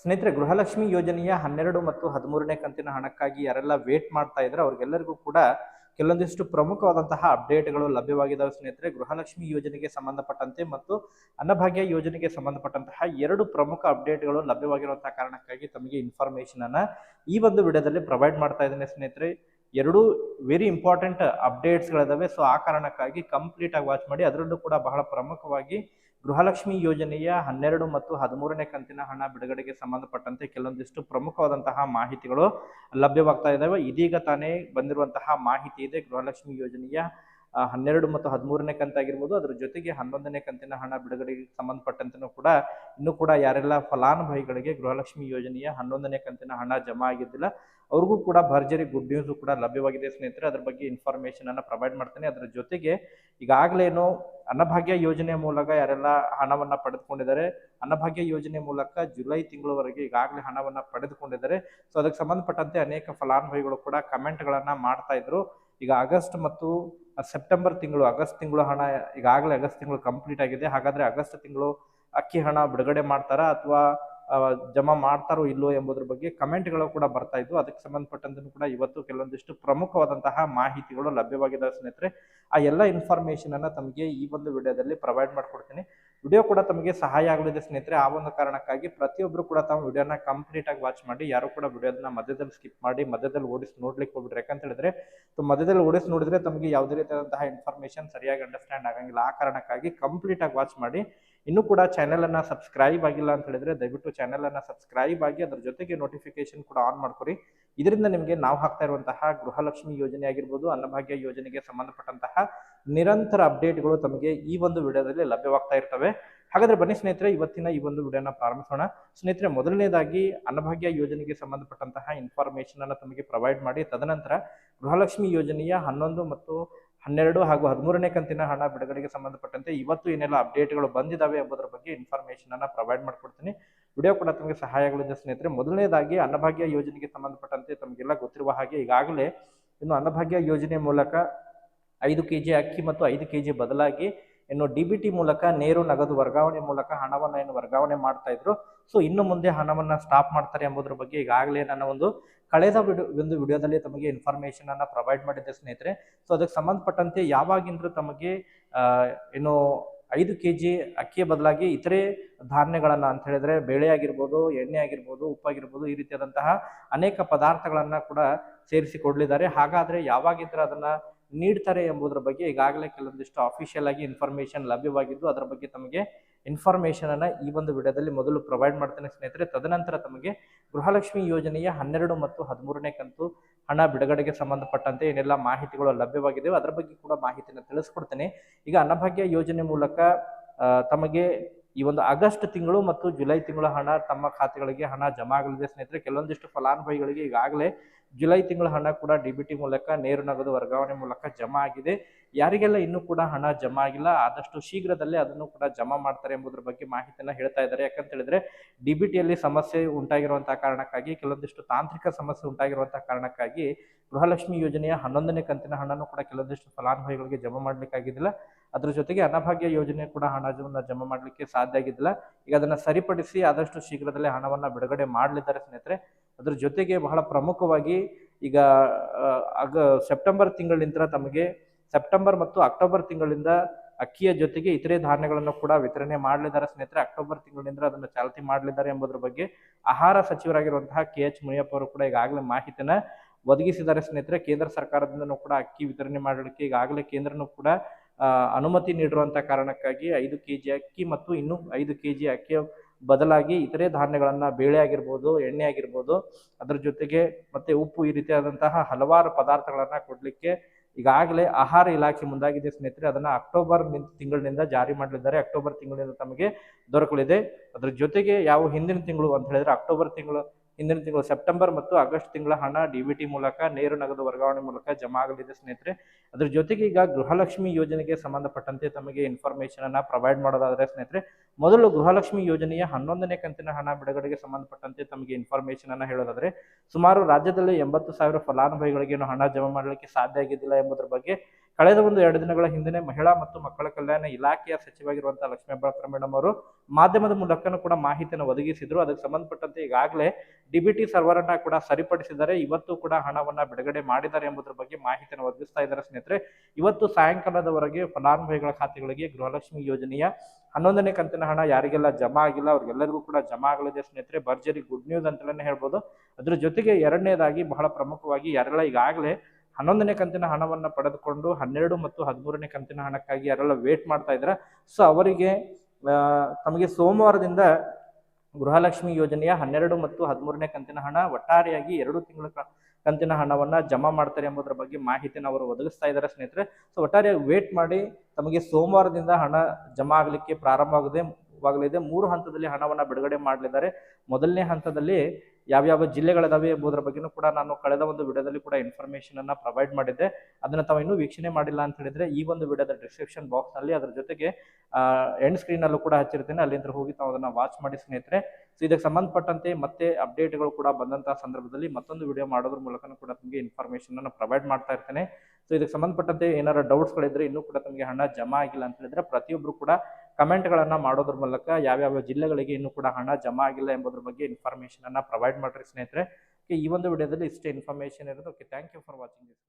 ಸ್ನೇಹಿತರೆ, ಗೃಹಲಕ್ಷ್ಮಿ ಯೋಜನೆಯ ಹನ್ನೆರಡು ಮತ್ತು ಹದಿಮೂರನೇ ಕಂತಿನ ಹಣಕ್ಕಾಗಿ ಯಾರೆಲ್ಲ ವೇಟ್ ಮಾಡ್ತಾ ಇದ್ರೆ ಅವ್ರಿಗೆಲ್ಲರಿಗೂ ಕೂಡ ಕೆಲವೊಂದಿಷ್ಟು ಪ್ರಮುಖವಾದಂತಹ ಅಪ್ಡೇಟ್ಗಳು ಲಭ್ಯವಾಗಿದ್ದಾವೆ ಸ್ನೇಹಿತರೆ. ಗೃಹಲಕ್ಷ್ಮಿ ಯೋಜನೆಗೆ ಸಂಬಂಧಪಟ್ಟಂತೆ ಮತ್ತು ಅನ್ನಭಾಗ್ಯ ಯೋಜನೆಗೆ ಸಂಬಂಧಪಟ್ಟಂತಹ ಎರಡು ಪ್ರಮುಖ ಅಪ್ಡೇಟ್ಗಳು ಲಭ್ಯವಾಗಿರುವಂತಹ ಕಾರಣಕ್ಕಾಗಿ ತಮಗೆ ಇನ್ಫಾರ್ಮೇಶನ್ ಅನ್ನ ಈ ಒಂದು ವಿಡಿಯೋದಲ್ಲಿ ಪ್ರೊವೈಡ್ ಮಾಡ್ತಾ ಇದ್ದೇನೆ ಸ್ನೇಹಿತರೆ. ಎರಡು ವೆರಿ ಇಂಪಾರ್ಟೆಂಟ್ ಅಪ್ಡೇಟ್ಸ್ಗಳಿದಾವೆ ಸೊ ಆ ಕಾರಣಕ್ಕಾಗಿ ಕಂಪ್ಲೀಟ್ ಆಗಿ ವಾಚ್ ಮಾಡಿ. ಅದರಲ್ಲೂ ಕೂಡ ಬಹಳ ಪ್ರಮುಖವಾಗಿ ಗೃಹಲಕ್ಷ್ಮಿ ಯೋಜನೆಯ ಹನ್ನೆರಡು ಮತ್ತು ಹದಿಮೂರನೇ ಕಂತಿನ ಹಣ ಬಿಡುಗಡೆಗೆ ಸಂಬಂಧಪಟ್ಟಂತೆ ಕೆಲವೊಂದಿಷ್ಟು ಪ್ರಮುಖವಾದಂತಹ ಮಾಹಿತಿಗಳು ಲಭ್ಯವಾಗ್ತಾ ಇದ್ದಾವೆ ಇದೀಗ ತಾನೇ ಬಂದಿರುವಂತಹ ಮಾಹಿತಿ ಇದೆ ಗೃಹಲಕ್ಷ್ಮಿ ಯೋಜನೆಯ ಹನ್ನೆರಡು ಮತ್ತು ಹದಿಮೂರನೇ ಕಂತಾಗಿರ್ಬೋದು ಅದ್ರ ಜೊತೆಗೆ ಹನ್ನೊಂದನೇ ಕಂತಿನ ಹಣ ಬಿಡುಗಡೆಗೆ ಸಂಬಂಧಪಟ್ಟಂತೆನೂ ಕೂಡ, ಇನ್ನೂ ಕೂಡ ಯಾರೆಲ್ಲ ಫಲಾನುಭವಿಗಳಿಗೆ ಗೃಹಲಕ್ಷ್ಮಿ ಯೋಜನೆಯ ಹನ್ನೊಂದನೇ ಕಂತಿನ ಹಣ ಜಮಾ ಆಗಿದ್ದಿಲ್ಲ, ಅವ್ರಿಗೂ ಕೂಡ ಭರ್ಜರಿ ಗುಡ್ ನ್ಯೂಸ್ ಕೂಡ ಲಭ್ಯವಾಗಿದೆ ಸ್ನೇಹಿತರೆ. ಅದ್ರ ಬಗ್ಗೆ ಇನ್ಫಾರ್ಮೇಶನ್ ಅನ್ನ ಪ್ರೊವೈಡ್ ಮಾಡ್ತೇನೆ. ಅದ್ರ ಜೊತೆಗೆ ಈಗಾಗಲೇನು ಅನ್ನಭಾಗ್ಯ ಯೋಜನೆ ಮೂಲಕ ಯಾರೆಲ್ಲ ಹಣವನ್ನ ಪಡೆದುಕೊಂಡಿದ್ದಾರೆ, ಅನ್ನಭಾಗ್ಯ ಯೋಜನೆ ಮೂಲಕ ಜುಲೈ ತಿಂಗಳವರೆಗೆ ಈಗಾಗಲೇ ಹಣವನ್ನ ಪಡೆದುಕೊಂಡಿದ್ದಾರೆ. ಸೊ ಅದಕ್ಕೆ ಸಂಬಂಧಪಟ್ಟಂತೆ ಅನೇಕ ಫಲಾನುಭವಿಗಳು ಕೂಡ ಕಮೆಂಟ್ಗಳನ್ನ ಮಾಡ್ತಾ ಇದ್ರು. ಈಗ ಆಗಸ್ಟ್ ಮತ್ತು ಸೆಪ್ಟೆಂಬರ್ ತಿಂಗಳು, ಆಗಸ್ಟ್ ತಿಂಗಳು ಹಣ ಈಗಾಗಲೇ ಆಗಸ್ಟ್ ತಿಂಗಳು ಕಂಪ್ಲೀಟ್ ಆಗಿದೆ. ಹಾಗಾದ್ರೆ ಆಗಸ್ಟ್ ತಿಂಗಳು ಅಕ್ಕಿ ಹಣ ಬಿಡುಗಡೆ ಮಾಡ್ತಾರಾ ಅಥವಾ ಜಮಾ ಮಾಡ್ತಾರೋ ಇಲ್ಲೋ ಎಂಬುದ್ರ ಬಗ್ಗೆ ಕಮೆಂಟ್ಗಳು ಕೂಡ ಬರ್ತಾ ಇದ್ವು. ಅದಕ್ಕೆ ಸಂಬಂಧಪಟ್ಟಂತೂ ಕೂಡ ಇವತ್ತು ಕೆಲವೊಂದಿಷ್ಟು ಪ್ರಮುಖವಾದಂತಹ ಮಾಹಿತಿಗಳು ಲಭ್ಯವಾಗಿದೆ ಸ್ನೇಹಿತರೆ. ಆ ಎಲ್ಲ ಇನ್ಫಾರ್ಮೇಶನ್ ಅನ್ನ ತಮಗೆ ಈ ಒಂದು ವಿಡಿಯೋದಲ್ಲಿ ಪ್ರೊವೈಡ್ ಮಾಡ್ಕೊಡ್ತೀನಿ. ವಿಡಿಯೋ ಕೂಡ ತಮಗೆ ಸಹಾಯ ಆಗಲಿದೆ ಸ್ನೇಹಿತರೆ. ಆ ಒಂದು ಕಾರಣಕ್ಕಾಗಿ ಪ್ರತಿಯೊಬ್ಬರು ಕೂಡ ತಮ್ಮ ವಿಡಿಯೋನ ಕಂಪ್ಲೀಟ್ ಆಗಿ ವಾಚ್ ಮಾಡಿ. ಯಾರು ಕೂಡ ವಿಡಿಯೋದನ್ನ ಮಧ್ಯದಲ್ಲಿ ಸ್ಕಿಪ್ ಮಾಡಿ, ಮಧ್ಯದಲ್ಲಿ ಓಡಿಸಿ ನೋಡ್ಲಿಕ್ಕೆ ಹೋಗ್ಬಿಟ್ರೆ ಯಾಕಂತ ಹೇಳಿದ್ರೆ ಸೊ ಮಧ್ಯದಲ್ಲಿ ಓಡಿಸಿ ನೋಡಿದ್ರೆ ತಮಗೆ ಯಾವುದೇ ರೀತಿಯಾದಂತಹ ಇನ್ಫಾರ್ಮೇಶನ್ ಸರಿಯಾಗಿ ಅಂಡರ್ಸ್ಟ್ಯಾಂಡ್ ಆಗಂಗಿಲ್ಲ. ಆ ಕಾರಣಕ್ಕಾಗಿ ಕಂಪ್ಲೀಟ್ ಆಗಿ ವಾಚ್ ಮಾಡಿ. ಇನ್ನೂ ಕೂಡ ಚಾನೆಲ್ ಅನ್ನ ಸಬ್ಸ್ಕ್ರೈಬ್ ಆಗಿಲ್ಲ ಅಂತ ಹೇಳಿದ್ರೆ ದಯವಿಟ್ಟು ಚಾನೆಲ್ ಅನ್ನ ಸಬ್ಸ್ಕ್ರೈಬ್ ಆಗಿ ಅದ್ರ ಜೊತೆಗೆ ನೋಟಿಫಿಕೇಶನ್ ಕೂಡ ಆನ್ ಮಾಡ್ಕೊರಿ ಇದರಿಂದ ನಿಮಗೆ ನಾವು ಹಾಕ್ತಾ ಇರುವಂತಹ ಗೃಹಲಕ್ಷ್ಮಿ ಯೋಜನೆ ಆಗಿರ್ಬೋದು, ಅನ್ನಭಾಗ್ಯ ಯೋಜನೆಗೆ ಸಂಬಂಧಪಟ್ಟಂತಹ ನಿರಂತರ ಅಪ್ಡೇಟ್ಗಳು ತಮಗೆ ಈ ಒಂದು ವಿಡಿಯೋದಲ್ಲಿ ಲಭ್ಯವಾಗ್ತಾ ಇರ್ತವೆ. ಹಾಗಾದ್ರೆ ಬನ್ನಿ ಸ್ನೇಹಿತರೆ, ಇವತ್ತಿನ ಈ ಒಂದು ವಿಡಿಯೋನ ಪ್ರಾರಂಭಿಸೋಣ. ಸ್ನೇಹಿತರೆ, ಮೊದಲನೇದಾಗಿ ಅನ್ನಭಾಗ್ಯ ಯೋಜನೆಗೆ ಸಂಬಂಧಪಟ್ಟಂತಹ ಇನ್ಫಾರ್ಮೇಶನ್ ಅನ್ನು ತಮಗೆ ಪ್ರೊವೈಡ್ ಮಾಡಿ, ತದನಂತರ ಗೃಹಲಕ್ಷ್ಮಿ ಯೋಜನೆಯ ಹನ್ನೊಂದು ಮತ್ತು ಹನ್ನೆರಡು ಹಾಗೂ ಹದಿಮೂರನೇ ಕಂತಿನ ಹಣ ಬಿಡುಗಡೆಗೆ ಸಂಬಂಧಪಟ್ಟಂತೆ ಇವತ್ತು ಏನೆಲ್ಲ ಅಪ್ಡೇಟ್ಗಳು ಬಂದಿದ್ದಾವೆ ಎಂಬುದರ ಬಗ್ಗೆ ಇನ್ಫಾರ್ಮೇಶನ್ ಅನ್ನ ಪ್ರೊವೈಡ್ ಮಾಡಿಕೊಡ್ತೀನಿ. ವಿಡಿಯೋ ಕೂಡ ತಮಗೆ ಸಹಾಯಗಳಿದೆ ಸ್ನೇಹಿತರೆ, ಮೊದಲನೇದಾಗಿ ಅನ್ನಭಾಗ್ಯ ಯೋಜನೆಗೆ ಸಂಬಂಧಪಟ್ಟಂತೆ ತಮಗೆಲ್ಲ ಗೊತ್ತಿರುವ ಹಾಗೆ ಈಗಾಗಲೇ ಇನ್ನು ಅನ್ನಭಾಗ್ಯ ಯೋಜನೆ ಮೂಲಕ ಐದು ಕೆ ಜಿ ಅಕ್ಕಿ ಮತ್ತು ಐದು ಕೆ ಜಿ ಬದಲಾಗಿ ಇನ್ನು ಡಿ ಬಿ ಟಿ ಮೂಲಕ ನೇರು ನಗದು ವರ್ಗಾವಣೆ ಮೂಲಕ ಹಣವನ್ನು ಏನು ವರ್ಗಾವಣೆ ಮಾಡ್ತಾ ಇದ್ರು. ಸೊ ಇನ್ನು ಮುಂದೆ ಹಣವನ್ನು ಸ್ಟಾಪ್ ಮಾಡ್ತಾರೆ ಎಂಬುದ್ರ ಬಗ್ಗೆ ಈಗಾಗಲೇ ನನ್ನ ಒಂದು ಕಳೆದ ವಿಡಿಯೋ ಒಂದು ವಿಡಿಯೋದಲ್ಲಿ ತಮಗೆ ಇನ್ಫಾರ್ಮೇಶನ್ ಅನ್ನ ಪ್ರೊವೈಡ್ ಮಾಡಿದ್ದೆ ಸ್ನೇಹಿತರೆ. ಸೊ ಅದಕ್ಕೆ ಸಂಬಂಧಪಟ್ಟಂತೆ ಯಾವಾಗಿಂದ್ರು ತಮಗೆ ಏನು ಐದು ಕೆ ಜಿ ಅಕ್ಕಿಯ ಬದಲಾಗಿ ಇತರೆ ಧಾನ್ಯಗಳನ್ನು ಅಂತ ಹೇಳಿದ್ರೆ ಬೇಳೆ ಆಗಿರ್ಬೋದು, ಎಣ್ಣೆ ಆಗಿರ್ಬೋದು ಉಪ್ಪಾಗಿರ್ಬೋದು ಈ ರೀತಿಯಾದಂತಹ ಅನೇಕ ಪದಾರ್ಥಗಳನ್ನು ಕೂಡ ಸೇರಿಸಿ ಕೊಡ್ಲಿದ್ದಾರೆ. ಹಾಗಾದ್ರೆ ಯಾವಾಗಿದ್ರೆ ಅದನ್ನ ನೀಡ್ತಾರೆ ಎಂಬುದರ ಬಗ್ಗೆ ಈಗಾಗಲೇ ಕೆಲವೊಂದಿಷ್ಟು ಅಫಿಷಿಯಲ್ ಆಗಿ ಇನ್ಫಾರ್ಮೇಶನ್ ಲಭ್ಯವಾಗಿದ್ದು, ಅದರ ಬಗ್ಗೆ ತಮಗೆ ಇನ್ಫಾರ್ಮೇಶನ್ ಅನ್ನ ಈ ಒಂದು ವಿಡಿಯೋದಲ್ಲಿ ಮೊದಲು ಪ್ರೊವೈಡ್ ಮಾಡ್ತೇನೆ ಸ್ನೇಹಿತರೆ. ತದನಂತರ ತಮಗೆ ಗೃಹಲಕ್ಷ್ಮಿ ಯೋಜನೆಯ ಹನ್ನೆರಡು ಮತ್ತು ಹದಿಮೂರನೇ ಕಂತು ಹಣ ಬಿಡುಗಡೆಗೆ ಸಂಬಂಧಪಟ್ಟಂತೆ ಏನೆಲ್ಲ ಮಾಹಿತಿಗಳು ಲಭ್ಯವಾಗಿದೆಯೋ ಅದರ ಬಗ್ಗೆ ಕೂಡ ಮಾಹಿತಿಯನ್ನು ತಿಳಿಸ್ಕೊಡ್ತೇನೆ. ಈಗ ಅನ್ನಭಾಗ್ಯ ಯೋಜನೆ ಮೂಲಕ ತಮಗೆ ಈ ಒಂದು ಆಗಸ್ಟ್ ತಿಂಗಳು ಮತ್ತು ಜುಲೈ ತಿಂಗಳ ಹಣ ತಮ್ಮ ಖಾತೆಗಳಿಗೆ ಹಣ ಜಮಾ ಆಗಲಿದೆ ಸ್ನೇಹಿತರೆ. ಕೆಲವೊಂದಿಷ್ಟು ಫಲಾನುಭವಿಗಳಿಗೆ ಈಗಾಗಲೇ ಜುಲೈ ತಿಂಗಳ ಹಣ ಕೂಡ ಡಿ ಬಿ ಟಿ ಮೂಲಕ ನೇರು ನಗದು ವರ್ಗಾವಣೆ ಮೂಲಕ ಜಮಾ ಆಗಿದೆ. ಯಾರಿಗೆಲ್ಲ ಇನ್ನೂ ಕೂಡ ಹಣ ಜಮಾ ಆಗಿಲ್ಲ, ಆದಷ್ಟು ಶೀಘ್ರದಲ್ಲೇ ಅದನ್ನು ಕೂಡ ಜಮಾ ಮಾಡ್ತಾರೆ ಎಂಬುದರ ಬಗ್ಗೆ ಮಾಹಿತಿಯನ್ನ ಹೇಳ್ತಾ ಇದ್ದಾರೆ. ಯಾಕಂತ ಹೇಳಿದ್ರೆ, ಡಿ ಬಿ ಟಿಯಲ್ಲಿ ಸಮಸ್ಯೆ ಉಂಟಾಗಿರುವಂತಹ ಕಾರಣಕ್ಕಾಗಿ, ಕೆಲವೊಂದಿಷ್ಟು ತಾಂತ್ರಿಕ ಸಮಸ್ಯೆ ಉಂಟಾಗಿರುವಂತಹ ಕಾರಣಕ್ಕಾಗಿ ಗೃಹಲಕ್ಷ್ಮಿ ಯೋಜನೆಯ ಹನ್ನೊಂದನೇ ಕಂತಿನ ಹಣನೂ ಕೂಡ ಕೆಲವೊಂದಿಷ್ಟು ಫಲಾನುಭವಿಗಳಿಗೆ ಜಮಾ ಮಾಡ್ಲಿಕ್ಕಾಗಿದ್ದಿಲ್ಲ ಅದ್ರ ಜೊತೆಗೆ ಅನ್ನಭಾಗ್ಯ ಯೋಜನೆ ಕೂಡ ಹಣವನ್ನ ಜಮಾ ಮಾಡ್ಲಿಕ್ಕೆ ಸಾಧ್ಯ ಆಗಿದ್ದಿಲ್ಲ. ಈಗ ಅದನ್ನ ಸರಿಪಡಿಸಿ ಆದಷ್ಟು ಶೀಘ್ರದಲ್ಲೇ ಹಣವನ್ನ ಬಿಡುಗಡೆ ಮಾಡಲಿದ್ದಾರೆ ಸ್ನೇಹಿತರೆ. ಅದ್ರ ಜೊತೆಗೆ ಬಹಳ ಪ್ರಮುಖವಾಗಿ ಈಗ ಆ, ಅಗ ಸೆಪ್ಟೆಂಬರ್ ತಿಂಗಳಿನಿಂದ ತಮಗೆ ಸೆಪ್ಟೆಂಬರ್ ಮತ್ತು ಅಕ್ಟೋಬರ್ ತಿಂಗಳಿಂದ ಅಕ್ಕಿಯ ಜೊತೆಗೆ ಇತರೆ ಧಾನ್ಯಗಳನ್ನು ಕೂಡ ವಿತರಣೆ ಮಾಡಲಿದ್ದಾರೆ. ಸ್ನೇಹಿತರೆ ಅಕ್ಟೋಬರ್ ತಿಂಗಳಿಂದ ಅದನ್ನು ಚಾಲ್ತಿ ಮಾಡಲಿದ್ದಾರೆ ಎಂಬುದರ ಬಗ್ಗೆ ಆಹಾರ ಸಚಿವರಾಗಿರುವಂತಹ ಕೆ ಎಚ್ ಮುನಿಯಪ್ಪ ಅವರು ಕೂಡ ಈಗಾಗಲೇ ಮಾಹಿತಿನ ಒದಗಿಸಿದ್ದಾರೆ. ಸ್ನೇಹಿತರೆ ಕೇಂದ್ರ ಸರ್ಕಾರದಿಂದನೂ ಕೂಡ ಅಕ್ಕಿ ವಿತರಣೆ ಮಾಡಲಿಕ್ಕೆ ಈಗಾಗಲೇ ಕೇಂದ್ರನೂ ಕೂಡ ಅನುಮತಿ ನೀಡಿರುವಂತಹ ಕಾರಣಕ್ಕಾಗಿ ಐದು ಕೆ ಜಿ ಅಕ್ಕಿ ಮತ್ತು ಇನ್ನೂ ಐದು ಕೆ ಜಿ ಅಕ್ಕಿಯ ಬದಲಾಗಿ ಇತರೆ ಧಾನ್ಯಗಳನ್ನು ಬೇಳೆ ಆಗಿರ್ಬೋದು, ಎಣ್ಣೆ ಆಗಿರ್ಬೋದು, ಅದರ ಜೊತೆಗೆ ಮತ್ತೆ ಉಪ್ಪು ಈ ರೀತಿಯಾದಂತಹ ಹಲವಾರು ಪದಾರ್ಥಗಳನ್ನು ಕೊಡ್ಲಿಕ್ಕೆ ಈಗಾಗಲೇ ಆಹಾರ ಇಲಾಖೆ ಮುಂದಾಗಿದೆ ಸ್ನೇಹಿತರೆ. ಅದನ್ನ ಅಕ್ಟೋಬರ್ ತಿಂಗಳಿನಿಂದ ಜಾರಿ ಮಾಡಲಿದ್ದಾರೆ. ಅಕ್ಟೋಬರ್ ತಿಂಗಳಿಂದ ತಮಗೆ ದೊರಕಲಿದೆ. ಅದ್ರ ಜೊತೆಗೆ ಯಾವ ಹಿಂದಿನ ತಿಂಗಳು ಅಂತ ಹೇಳಿದ್ರೆ ಅಕ್ಟೋಬರ್ ತಿಂಗಳು ಹಿಂದಿನ ತಿಂಗಳು ಸೆಪ್ಟೆಂಬರ್ ಮತ್ತು ಆಗಸ್ಟ್ ತಿಂಗಳ ಹಣ ಡಿಬಿಟಿ ಮೂಲಕ, ನೇರ ನಗದು ವರ್ಗಾವಣೆ ಮೂಲಕ ಜಮಾ ಆಗಲಿದೆ ಸ್ನೇಹಿತರೆ. ಅದ್ರ ಜೊತೆಗೆ ಈಗ ಗೃಹಲಕ್ಷ್ಮಿ ಯೋಜನೆಗೆ ಸಂಬಂಧಪಟ್ಟಂತೆ ತಮಗೆ ಇನ್ಫಾರ್ಮೇಶನ್ ಅನ್ನ ಪ್ರೊವೈಡ್ ಮಾಡೋದಾದ್ರೆ ಸ್ನೇಹಿತರೆ, ಮೊದಲು ಗೃಹಲಕ್ಷ್ಮಿ ಯೋಜನೆಯ ಹನ್ನೊಂದನೇ ಕಂತಿನ ಹಣ ಬಿಡುಗಡೆಗೆ ಸಂಬಂಧಪಟ್ಟಂತೆ ತಮಗೆ ಇನ್ಫಾರ್ಮೇಶನ್ ಅನ್ನ ಹೇಳೋದಾದ್ರೆ, ಸುಮಾರು ರಾಜ್ಯದಲ್ಲಿ ಎಂಬತ್ತು ಸಾವಿರ ಫಲಾನುಭವಿಗಳಿಗೆ ಹಣ ಜಮಾ ಮಾಡಲಿಕ್ಕೆ ಸಾಧ್ಯ ಆಗಿದ್ದಿಲ್ಲ ಎಂಬುದರ ಬಗ್ಗೆ ಕಳೆದ ಒಂದು ಎರಡು ದಿನಗಳ ಹಿಂದೆ ಮಹಿಳಾ ಮತ್ತು ಮಕ್ಕಳ ಕಲ್ಯಾಣ ಇಲಾಖೆಯ ಸಚಿವರಾಗಿರುವಂತಹ ಲಕ್ಷ್ಮೀ ಹೆಬ್ಬಾಳ್ಕರ್ ಮೇಡಮ್ ಅವರು ಮಾಧ್ಯಮದ ಮೂಲಕನೂ ಕೂಡ ಮಾಹಿತಿಯನ್ನು ಒದಗಿಸಿದ್ರು. ಅದಕ್ಕೆ ಸಂಬಂಧಪಟ್ಟಂತೆ ಈಗಾಗಲೇ ಡಿಬಿಟಿ ಸರ್ವರ್ ಅನ್ನ ಕೂಡ ಸರಿಪಡಿಸಿದ್ದಾರೆ. ಇವತ್ತು ಕೂಡ ಹಣವನ್ನ ಬಿಡುಗಡೆ ಮಾಡಿದ್ದಾರೆ ಎಂಬುದರ ಬಗ್ಗೆ ಮಾಹಿತಿಯನ್ನು ಒದಗಿಸ್ತಾ ಇದ್ದಾರೆ ಸ್ನೇಹಿತರೆ. ಇವತ್ತು ಸಾಯಂಕಾಲದವರೆಗೆ ಫಲಾನುಭವಿಗಳ ಖಾತೆಗಳಿಗೆ ಗೃಹಲಕ್ಷ್ಮಿ ಯೋಜನೆಯ ಹನ್ನೊಂದನೇ ಕಂತಿನ ಹಣ ಯಾರಿಗೆಲ್ಲ ಜಮಾ ಆಗಿಲ್ಲ, ಅವ್ರಿಗೆಲ್ಲರಿಗೂ ಕೂಡ ಜಮಾ ಆಗಲಿದೆ ಸ್ನೇಹಿತರೆ. ಭರ್ಜರಿ ಗುಡ್ ನ್ಯೂಸ್ ಅಂತಲೇ ಹೇಳ್ಬೋದು. ಅದ್ರ ಜೊತೆಗೆ ಎರಡನೇದಾಗಿ ಬಹಳ ಪ್ರಮುಖವಾಗಿ ಯಾರೆಲ್ಲ ಈಗಾಗಲೇ ಹನ್ನೊಂದನೇ ಕಂತಿನ ಹಣವನ್ನ ಪಡೆದುಕೊಂಡು ಹನ್ನೆರಡು ಮತ್ತು ಹದಿಮೂರನೇ ಕಂತಿನ ಹಣಕ್ಕಾಗಿ ಯಾರೆಲ್ಲ ವೇಟ್ ಮಾಡ್ತಾ ಇದ್ದಾರೆ? ಸೊ ಅವರಿಗೆ ತಮಗೆ ಸೋಮವಾರದಿಂದ ಗೃಹಲಕ್ಷ್ಮಿ ಯೋಜನೆಯ ಹನ್ನೆರಡು ಮತ್ತು ಹದಿಮೂರನೇ ಕಂತಿನ ಹಣ ಒಟ್ಟಾರೆಯಾಗಿ ಎರಡು ತಿಂಗಳ ಕಂತಿನ ಹಣವನ್ನ ಜಮಾ ಮಾಡ್ತಾರೆ ಎಂಬುದರ ಬಗ್ಗೆ ಮಾಹಿತಿನ ಅವರು ಒದಗಿಸ್ತಾ ಇದ್ದಾರೆ ಸ್ನೇಹಿತರೆ. ಸೊ ಒಟ್ಟಾರೆಯಾಗಿ ವೇಟ್ ಮಾಡಿ ತಮಗೆ ಸೋಮವಾರದಿಂದ ಹಣ ಜಮಾ ಆಗಲಿಕ್ಕೆ ಪ್ರಾರಂಭವಾಗದೆ ವಾಗಲಿದೆ ಮೂರು ಹಂತದಲ್ಲಿ ಹಣವನ್ನು ಬಿಡುಗಡೆ ಮಾಡಲಿದ್ದಾರೆ. ಮೊದಲನೇ ಹಂತದಲ್ಲಿ ಯಾವ್ಯಾವ ಜಿಲ್ಲೆಗಳಿದಾವೆ ಎಂಬುದರ ಬಗ್ಗೆನೂ ಕೂಡ ನಾನು ಕಳೆದ ಒಂದು ವಿಡಿಯೋದಲ್ಲಿ ಕೂಡ ಇನ್ಫಾರ್ಮೇಶನ್ ಅನ್ನ ಪ್ರೊವೈಡ್ ಮಾಡಿದ್ದೆ. ಅದನ್ನ ತಾವು ಇನ್ನೂ ವೀಕ್ಷಣೆ ಮಾಡಿಲ್ಲ ಅಂತ ಹೇಳಿದ್ರೆ ಈ ಒಂದು ವಿಡಿಯೋದ ಡಿಸ್ಕ್ರಿಪ್ಷನ್ ಬಾಕ್ಸ್ನಲ್ಲಿ ಅದ್ರ ಜೊತೆಗೆ ಎಂಡ್ ಸ್ಕ್ರೀನ್ ಅಲ್ಲೂ ಕೂಡ ಹಚ್ಚಿರ್ತೇನೆ. ಅಲ್ಲಿಂದ ಹೋಗಿ ತಾವು ಅದನ್ನ ವಾಚ್ ಮಾಡಿ ಸ್ನೇಹಿತರೆ. ಸೊ ಇದಕ್ಕೆ ಸಂಬಂಧಪಟ್ಟಂತೆ ಮತ್ತೆ ಅಪ್ಡೇಟ್ಗಳು ಕೂಡ ಬಂದಂತಹ ಸಂದರ್ಭದಲ್ಲಿ ಮತ್ತೊಂದು ವಿಡಿಯೋ ಮಾಡೋದ್ರ ಮೂಲಕ ಕೂಡ ನಿಮಗೆ ಇನ್ಫಾರ್ಮೇಶನ್ ಅನ್ನು ಪ್ರೊವೈಡ್ ಮಾಡ್ತಾ ಇರ್ತೇನೆ. ಸೊ ಇದಕ್ಕೆ ಸಂಬಂಧಪಟ್ಟಂತೆ ಏನಾರ ಡೌಟ್ಸ್ಗಳಿದ್ರೆ ಇನ್ನೂ ಕೂಡ ತಮಗೆ ಹಣ ಜಮಾ ಆಗಿಲ್ಲ ಅಂತ ಹೇಳಿದ್ರೆ ಪ್ರತಿಯೊಬ್ಬರು ಕೂಡ ಕಮೆಂಟ್ಗಳನ್ನ ಮಾಡೋದ್ರ ಮೂಲಕ ಯಾವ್ಯಾವ ಜಿಲ್ಲೆಗಳಿಗೆ ಇನ್ನೂ ಕೂಡ ಹಣ ಜಮಾ ಆಗಿಲ್ಲ ಎಂಬುದ್ರ ಬಗ್ಗೆ ಇನ್ಫಾರ್ಮೇಷನನ್ನು ಪ್ರೊವೈಡ್ ಮಾಡಿರಿ ಸ್ನೇಹಿತರೆ. ಈ ಒಂದು ವಿಡಿಯೋದಲ್ಲಿ ಇಷ್ಟೇ ಇನ್ಫಾರ್ಮೇಷನ್ ಇರೋದು. Okay thank you for watching this